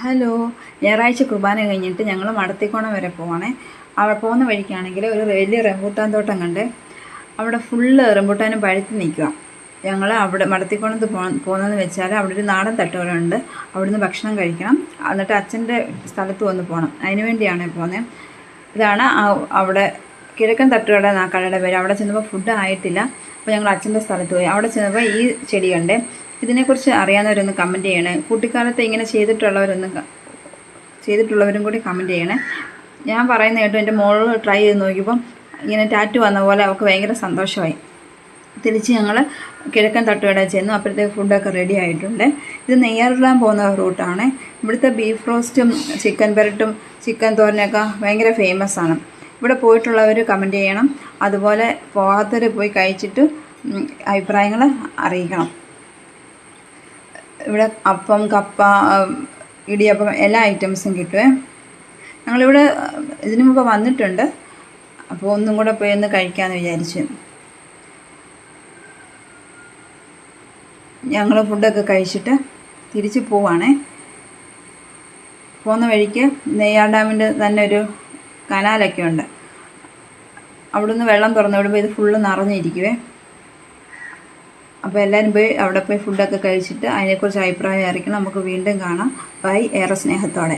Hello ഞായറാഴ്ച കുർബാന കഴിഞ്ഞിട്ട് ഞങ്ങൾ മടത്തിക്കോണം വരെ പോവാണേ. അവിടെ പോകുന്ന വഴിക്കാണെങ്കിൽ ഒരു വലിയ റംബൂട്ടാൻ തോട്ടം കണ്ട് അവിടെ ഫുള്ള് റംബൂട്ടാനും പഴുത്ത് നിൽക്കുക. ഞങ്ങൾ അവിടെ മടത്തിക്കോണത്ത് പോ പോകുന്നതെന്ന് വെച്ചാൽ അവിടെ ഒരു നാടൻ തട്ടുകടയുണ്ട് അവിടുന്ന് ഭക്ഷണം കഴിക്കണം. എന്നിട്ട് അച്ഛന്റെ സ്ഥലത്ത് വന്ന് പോകണം അതിന് വേണ്ടിയാണ് പോകുന്നത് ഇതാണ് അവിടെ കിഴക്കൻ തട്ടുകട എന്നാ കടയുടെ പേര്. അവിടെ ചെന്നപ്പോൾ ഫുഡ് ആയിട്ടില്ല. അപ്പോൾ ഞങ്ങൾ അച്ഛന്റെ സ്ഥലത്ത് പോയി. അവിടെ ചെന്നപ്പോൾ ഈ ചെടിയുണ്ട് ഇതിനെക്കുറിച്ച് അറിയാവുന്നവരൊന്ന് കമന്റ് ചെയ്യണേ. കുട്ടിക്കാലത്ത് ഇങ്ങനെ ചെയ്തിട്ടുള്ളവരൊന്ന് ചെയ്തിട്ടുള്ളവരും കൂടി കമന്റ് ചെയ്യണേ. ഞാൻ പറയുന്ന കേട്ടോ എന്റെ മോൾ ട്രൈ ചെയ്ത് നോക്കിയപ്പം ഇങ്ങനെ ടാറ്റു വന്ന പോലെ അവൾക്ക് ഭയങ്കര സന്തോഷമായി. തിരിച്ച് ഞങ്ങൾ കിഴക്കൻ തട്ടുകട ചെന്നു അപ്പോഴത്തേക്ക് ഫുഡൊക്കെ റെഡി ആയിട്ടുണ്ട്. ഇത് നെയ്യാറിടാൻ പോകുന്ന റൂട്ടാണ് ഇവിടുത്തെ ബീഫ് റോസ്റ്റും ചിക്കൻ പെരട്ടും ചിക്കൻ തോരനൊക്കെ ഭയങ്കര ഫേമസ് ആണ്. ഇവിടെ പോയിട്ടുള്ളവർ കമന്റ് ചെയ്യണം. അതുപോലെ പോകാത്തവർ പോയി കഴിച്ചിട്ട് അഭിപ്രായങ്ങൾ അറിയിക്കണം. ഇവിടെ അപ്പം കപ്പ ഇടിയപ്പം എല്ലാ ഐറ്റംസും കിട്ടുമേ ഞങ്ങളിവിടെ ഇതിനു മുമ്പ് വന്നിട്ടുണ്ട്. അപ്പോൾ ഒന്നും കൂടെ പോയി ഒന്ന് കഴിക്കാമെന്ന് വിചാരിച്ചു. ഞങ്ങൾ ഫുഡൊക്കെ കഴിച്ചിട്ട് തിരിച്ച് പോവാണേ. പോകുന്ന വഴിക്ക് നെയ്യാർ ഡാമിന്റെ തന്നെ ഒരു കനാലൊക്കെ ഉണ്ട്. അവിടുന്ന് വെള്ളം തുറന്നു വിടുമ്പോൾ ഇത് ഫുള്ള് നിറഞ്ഞിരിക്കുവേ. അപ്പോൾ എല്ലാവരും പോയി അവിടെ പോയി ഫുഡൊക്കെ കഴിച്ചിട്ട് അതിനെക്കുറിച്ച് അഭിപ്രായം അറിയിക്കണം. നമുക്ക് വീണ്ടും കാണാം. ബൈ. ഏറെ സ്നേഹത്തോടെ.